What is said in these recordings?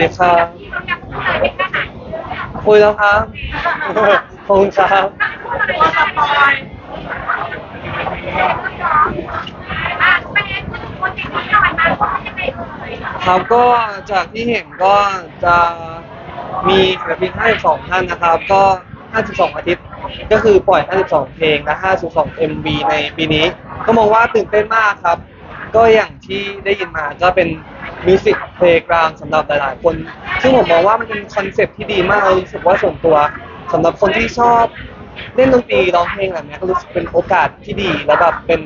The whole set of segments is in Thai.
ดีครับคุยแล้วครับขอบคุณครับครับก็จากที่เห็นก็จะมีศิลปิน52 ท่านนะครับ ก็ 52 อาทิตย์ ก็คือปล่อย 52 เพลงและ 52 MV ในปีนี้ ก็มองว่าตื่นเต้นมากครับ ก็อย่างที่ได้ยินมาก็เป็น มิวสิกเพลงกลางสำหรับหลาย ๆ คน ซึ่งผมมองว่ามันเป็นคอนเซ็ปที่ดีมากเรารู้สึกว่าส่วนตัวสำหรับคนที่ชอบเล่นดนตรีร้องเพลงแบบเนี้ยก็รู้สึกเป็นโอกาสที่ดีและแบบเป็น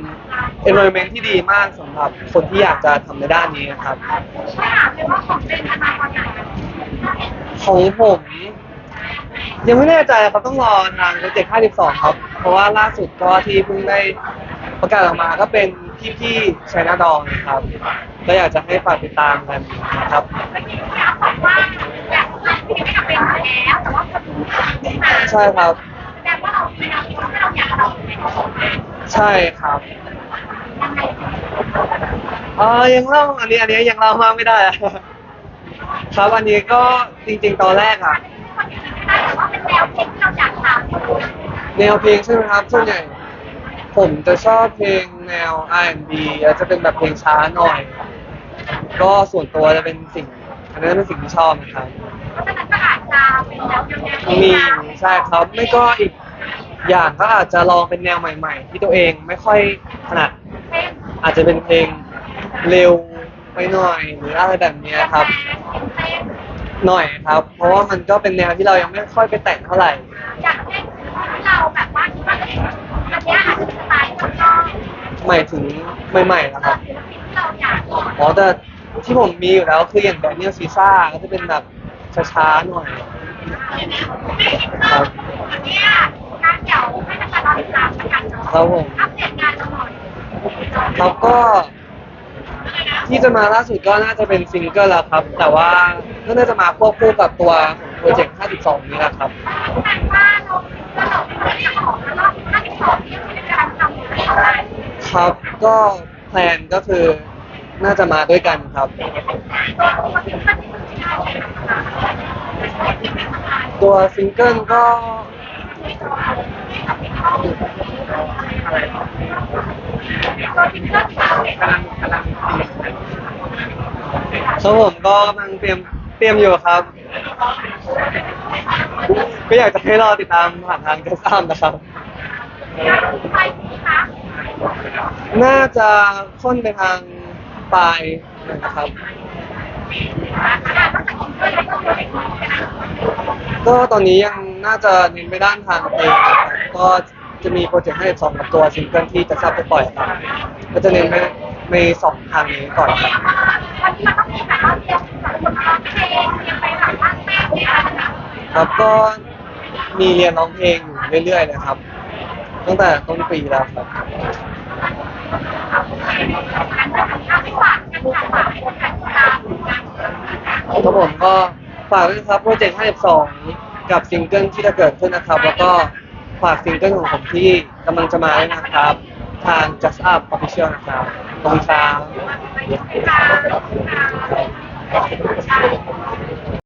environment ที่ดีมากสำหรับคนที่อยากจะทำในด้านนี้นะครับของผม ยังไม่แน่ใจครับต้องรอทางโปรเจกต์52 ครับ เพราะว่าล่าสุดก็ที่เพิ่งได้ประกาศออกมาก็เป็น พี่ๆชัยนาดองนะครับ ก็อยากจะให้ฝากติดตามกันนะครับใช่ครับใช่ครับเออยังเล่าอันนี้อันนี้ยังเล่ามากไม่ได้อะ ครับอันนี้ก็จริง ๆ ตอนแรกอะแนวเพลงใช่ไหมครับส่วนใหญ่ ผมจะชอบเพลงแนว R&B แล้วจะเป็นแบบเพลงช้าหน่อย ก็ส่วนตัวจะเป็นสิ่ง อันนั้นเป็นสิ่งที่ชอบนะครับมีใช่ครับไม่ก็อีกอย่างก็อาจจะลองเป็นแนวใหม่ ๆ ที่ตัวเองไม่ค่อยถนัดอาจจะเป็นเพลงเร็วไปหน่อย หรืออะไรแบบเนี้ยครับหน่อยครับ เพราะว่ามันก็เป็นแนวที่เรายังไม่ค่อยไปแต่งเท่าไหร่ หมายถึงใหม่ๆนะครับศิลปินที่เราอยากอ๋อแต่ที่ผมมีอยู่แล้วคืออย่างแดเนียลซีซ่าก็จะเป็นแบบช้าๆหน่อยครับอันเนี้ยการเดี๋ยวให้ประชาชนติดตามประกันเนาะครับผมอัปเดตงานเราหน่อยแล้วก็ที่จะมาล่าสุดก็น่าจะเป็นซิงเกิลแล้วครับ แต่ว่าก็น่าจะมาควบคู่กับตัวของโปรเจกต์ 52 นี้แหละครับแต่ว่าเราเราเราเป็นเรื่องขอ ครับก็แพลนก็คือน่าจะมาด้วยกันครับ ตัวซิงเกิลก็ ครับผมก็กำลังเตรียมเตรียมอยู่ครับ ก็อยากจะให้รอติดตามผ่านทางเกสามนะครับ น่าจะค่อนไปทางปลายนะครับ ก็ตอนนี้ยังน่าจะเน้นไปด้านทางเพลงนะครับก็จะมีโปรเจกต์ให้สองกับตัวซิงเกิลที่จะทราบไปปล่อยครับก็จะเน้นไปในสองทางนี้ก่อนครับวันนี้มันต้องมีแบบว่าเตรียมสำหรับเพลงเตรียมไปแบบว่าแม่เนี่ยนะครับก็มีเรียนร้องเพลงอยู่เรื่อยๆนะครับ ตั้งแต่ต้นปีแล้วครับเอาไปฝากกันค่ะฝากให้คนติดตามงานครับผมก็ฝากด้วยนะครับโปรเจกต์52 กับซิงเกิลที่จะเกิดขึ้นนะครับ แล้วก็ฝากซิงเกิลของผมที่กำลังจะมาด้วยนะครับ ทาง Just Up Official นะครับขอบคุณครับไปติดตาม